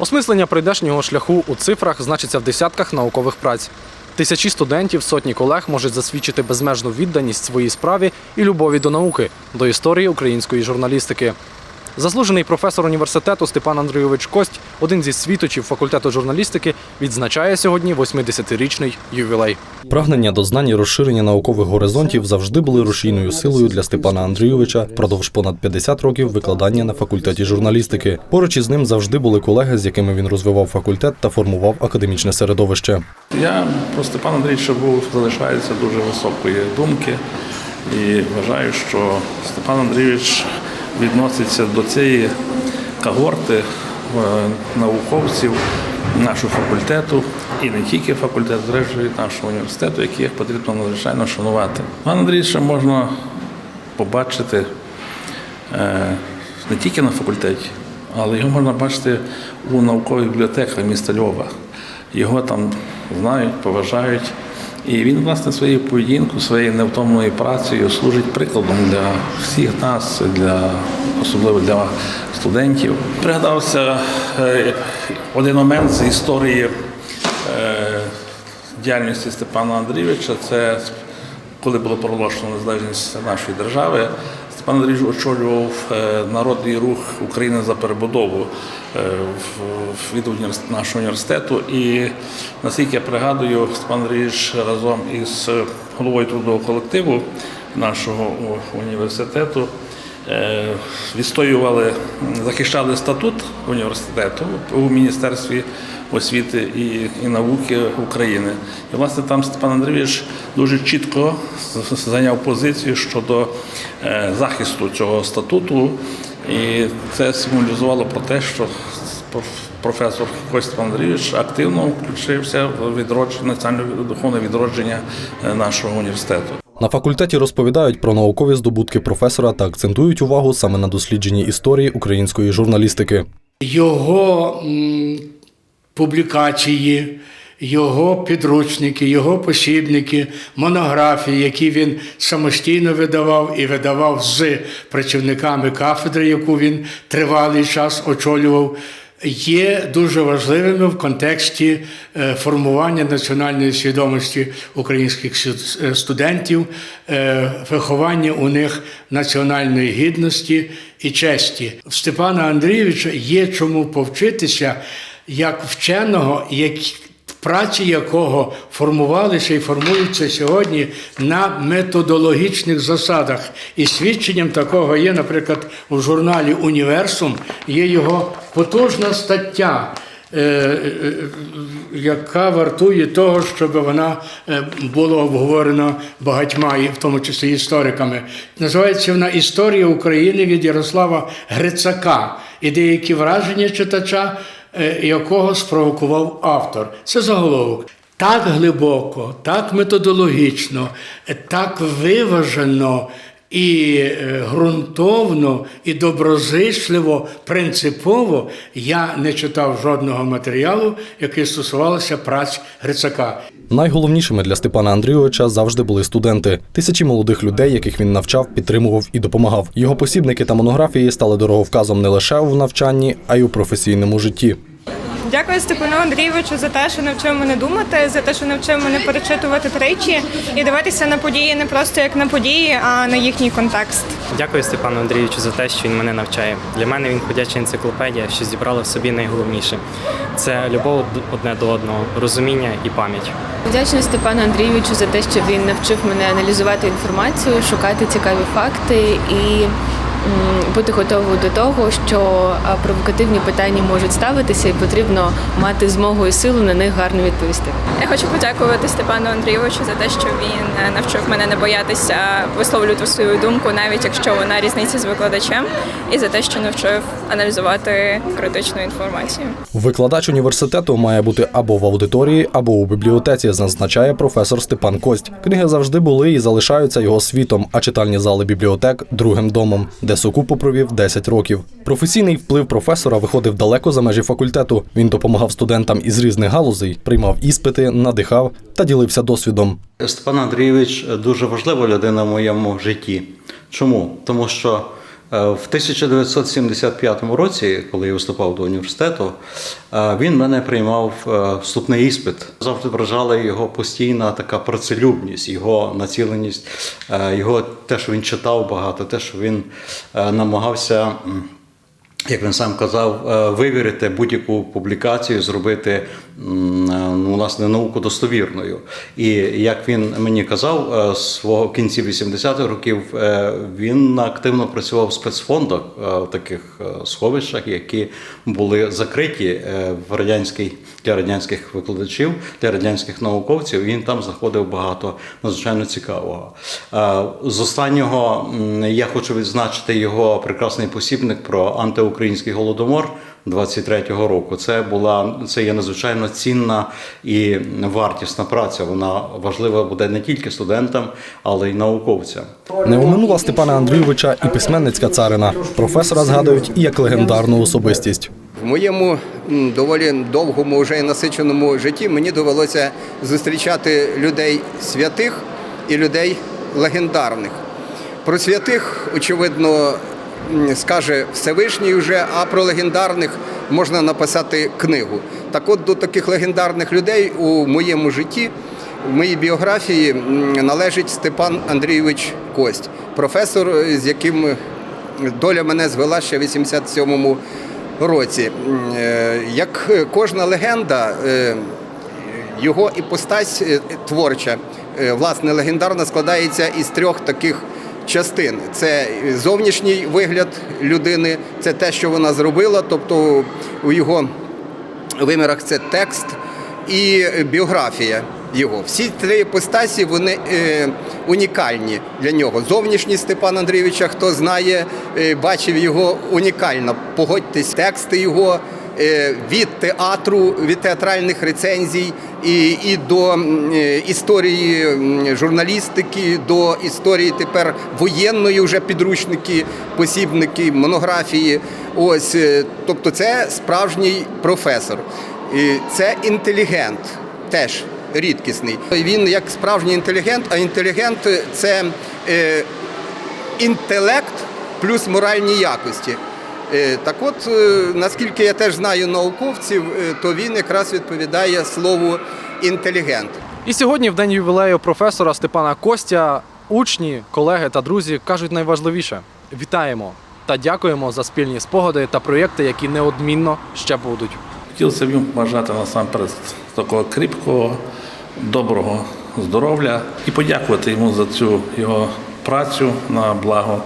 Осмислення прийдешнього шляху у цифрах значиться в десятках наукових праць. Тисячі студентів, сотні колег можуть засвідчити безмежну відданість своїй справі і любові до науки, до історії української журналістики. Заслужений професор університету Степан Андрійович Кость, один зі світочів факультету журналістики, відзначає сьогодні 80-річний ювілей. Прагнення до знань і розширення наукових горизонтів завжди були рушійною силою для Степана Андрійовича впродовж понад 50 років викладання на факультеті журналістики. Поруч із ним завжди були колеги, з якими він розвивав факультет та формував академічне середовище. Я про Степана Андрійовича був залишається дуже високої думки і вважаю, що Степан Андрійович відноситься до цієї когорти е, науковців нашого факультету і не тільки факультету, зрештою нашого університету, яких потрібно надзвичайно шанувати. Пана Андрійовича можна побачити е, не тільки на факультеті, але його можна бачити у наукових бібліотеках міста Львова. Його там знають, поважають. І він, власне, своєю поведінкою, своєю невтомною працею служить прикладом для всіх нас, для, особливо для студентів. Пригадався е, один момент з історії е, діяльності Степана Андрійовича. Це коли було проголошено незалежність нашої держави, Степан Андрійович очолював е, народний рух України за перебудову е, в- від нашого університету. І наскільки я пригадую, Степан Андрійович разом із головою трудового колективу нашого університету відстоювали, захищали статут університету у Міністерстві освіти і, і науки України. І власне там Степан Андрійович дуже чітко зайняв позицію щодо е, захисту цього статуту, і це символізувало про те, що проф- професор Степан Андрійович активно включився в відродження національне духовне відродження е, нашого університету. На факультеті розповідають про наукові здобутки професора та акцентують увагу саме на дослідженні історії української журналістики. його публікації, його підручники, його посібники, монографії, які він самостійно видавав і видавав з працівниками кафедри, яку він тривалий час очолював. Є дуже важливими в контексті е, формування національної свідомості українських е, студентів, е, виховання у них національної гідності і честі. В Степана Андрійовича є чому повчитися як вченого, як праці якого формувалися і формуються сьогодні на методологічних засадах. І свідченням такого є, наприклад, у журналі Універсум є його потужна стаття. е, е, Яка вартує того, щоб вона е, була обговорена багатьма, в тому числі істориками. Називається вона Історія України від Ярослава Грицака і деякі враження читача е, якого спровокував автор. Це заголовок. Так глибоко, так методологічно, е, так виважено і е, ґрунтовно, і доброзичливо, принципово я не читав жодного матеріалу, який стосувався праць Грицака. Найголовнішими для Степана Андрійовича завжди були студенти. Тисячі молодих людей, яких він навчав, підтримував і допомагав. Його посібники та монографії стали дороговказом не лише в навчанні, а й у професійному житті. Дякую Степану Андрійовичу за те, що навчив мене думати, за те, що навчив мене перечитувати тричі і дивитися на події не просто як на події, а на їхній контекст. Дякую Степану Андрійовичу за те, що він мене навчає. Для мене він ходяча енциклопедія, що зібрала в собі найголовніше. Це любов одне до одного, розуміння і пам'ять. Вдячна Степану Андрійовичу за те, що він навчив мене аналізувати інформацію, шукати цікаві факти і бути готовою до того, що провокативні питання можуть ставитися, і потрібно мати змогу і силу на них гарно відповісти. Я хочу подякувати Степану Андрійовичу за те, що він е, навчив мене не боятися висловлювати свою думку, навіть якщо вона різниця з викладачем, і за те, що навчив аналізувати критичну інформацію. Викладач університету має бути або в аудиторії, або у бібліотеці, зазначає професор Степан Кость. Книги завжди були і залишаються його світом, а читальні зали бібліотек другим домом, де сукупу провів 10 років. Професійний вплив професора виходив далеко за межі факультету. Він допомагав студентам із різних галузей, приймав іспити, надихав та ділився досвідом. Степан Андрійович дуже важлива людина в моєму житті. Чому? Тому що В 1975 році, коли я виступав до університету, е, він мене приймав е, вступний іспит. Завжди вражала його постійна така працелюбність, його націленість, е, його те, що він читав багато, те, що він е, намагався. Як він сам казав, е, вивірити будь-яку публікацію, зробити е, ну, власне науку достовірною. І як він мені казав, е, свого кінці 80-х років він активно працював в спецфондах в таких сховищах, які були закриті в радянській для радянських викладачів, для радянських науковців. Він там знаходив багато надзвичайно цікавого. З останнього я хочу відзначити його прекрасний посібник про антиукраїнський голодомор 23-го року. Це була це є надзвичайно цінна і вартісна праця. Вона важлива буде не тільки студентам, але й науковцям. Не оминула Степана Андрійовича і письменницька царина. Професора згадують і як легендарну особистість. В моєму доволі довгому вже і насиченому житті мені довелося зустрічати людей святих і людей легендарних. Про святих, очевидно, скаже Всевишній вже, а про легендарних можна написати книгу. Так от до таких легендарних людей у моєму житті, в моїй біографії належить Степан Андрійович Кость, професор, з яким доля мене звела ще в 87-му році. Е, Як кожна легенда, е, його іпостась е, творча, власне, легендарна складається із трьох таких частин: це зовнішній вигляд людини, це те, що вона зробила, тобто у його вимірах це текст і біографія його. Всі три іпостасі вони е, унікальні для нього. Зовнішній Степан Андрійовича, хто знає, е, бачив його унікально. Погодьтесь, тексти його від театру, від театральних рецензій і, і до е, історії журналістики, до історії тепер воєнної вже підручники, посібники, монографії. Ось, е, тобто, це справжній професор. І це інтелігент теж рідкісний. Він як справжній інтелігент, а інтелігент це е, інтелект плюс моральні якості. Е, Так от, е, наскільки я теж знаю науковців, е, то він якраз відповідає слову інтелігент. І сьогодні, в день ювілею професора Степана Костя, учні, колеги та друзі кажуть найважливіше: вітаємо та дякуємо за спільні спогади та проєкти, які неодмінно ще будуть. Хотілося б їм побажати насамперед такого кріпкого, доброго здоров'я і подякувати йому за цю його працю на благо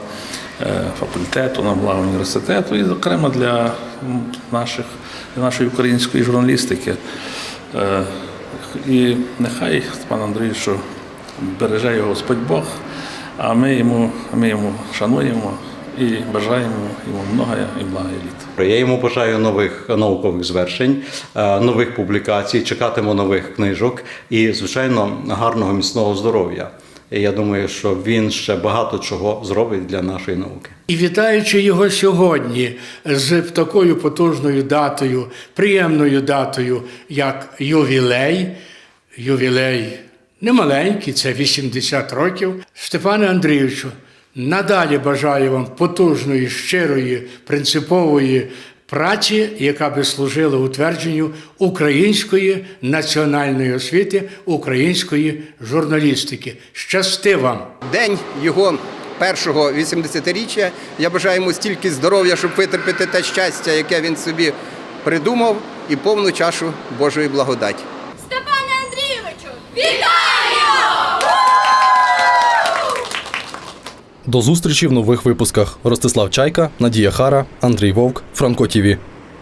факультету, на благо університету і, зокрема, для наших, для нашої української журналістики. Е, І нехай Степан Андрійович береже його Господь Бог, а ми йому, ми йому шануємо і бажаємо йому многое і благо літ. Я йому бажаю нових наукових звершень, е, нових публікацій, чекатиму нових книжок і, звичайно, гарного міцного здоров'я. І я думаю, що він ще багато чого зробить для нашої науки. І вітаючи його сьогодні з такою потужною датою, приємною датою, як ювілей, ювілей немаленький, це 80 років. Степане Андрійовичу, надалі бажаю вам потужної, щирої, принципової праці, яка би служила утвердженню української національної освіти, української журналістики. Щасти вам! День його першого 80-річчя. Я бажаю йому стільки здоров'я, щоб витерпіти те щастя, яке він собі придумав, і повну чашу Божої благодаті. Степане Андрійовичу, вітаємо! До зустрічі в нових випусках. Ростислав Чайка, Надія Хара, Андрій Вовк, Франко Тіві.